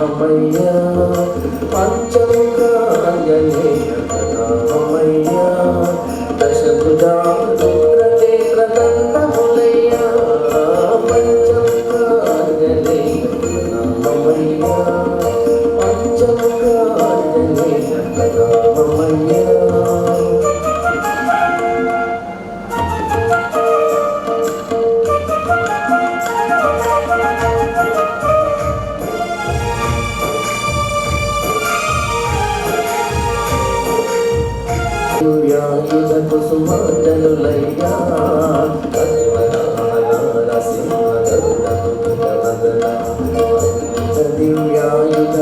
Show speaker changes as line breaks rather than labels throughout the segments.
ప్రణామమయ్యా పంచముఖ ఆంజనేయ సూర్యాయుధ కుసుమాజనులయ్యా దివ్యాయుధ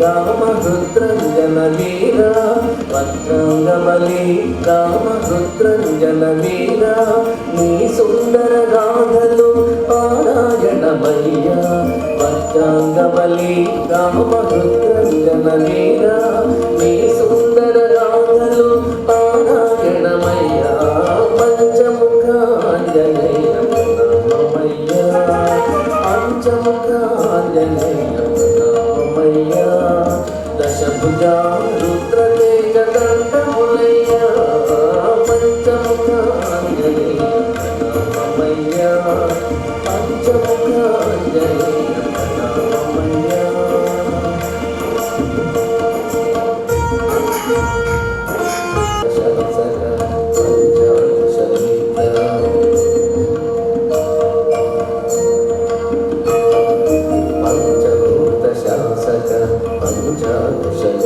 రామరుద్రంజన వీర వజ్రాంగబలి రామరుద్రంజన వీర నీ సుందర గాథలు కాళి రామభద్రీరా నీ సుందర రాధలు పారాయణమయ్య. పంచముఖాంజనయ నామయ్య పంచముఖాంజనయ నామయ్య దశభుజా రుద్రలేఖ దండములయ్య. పంచముఖాంజనయ నామయ్య పంచముఖ Jefferson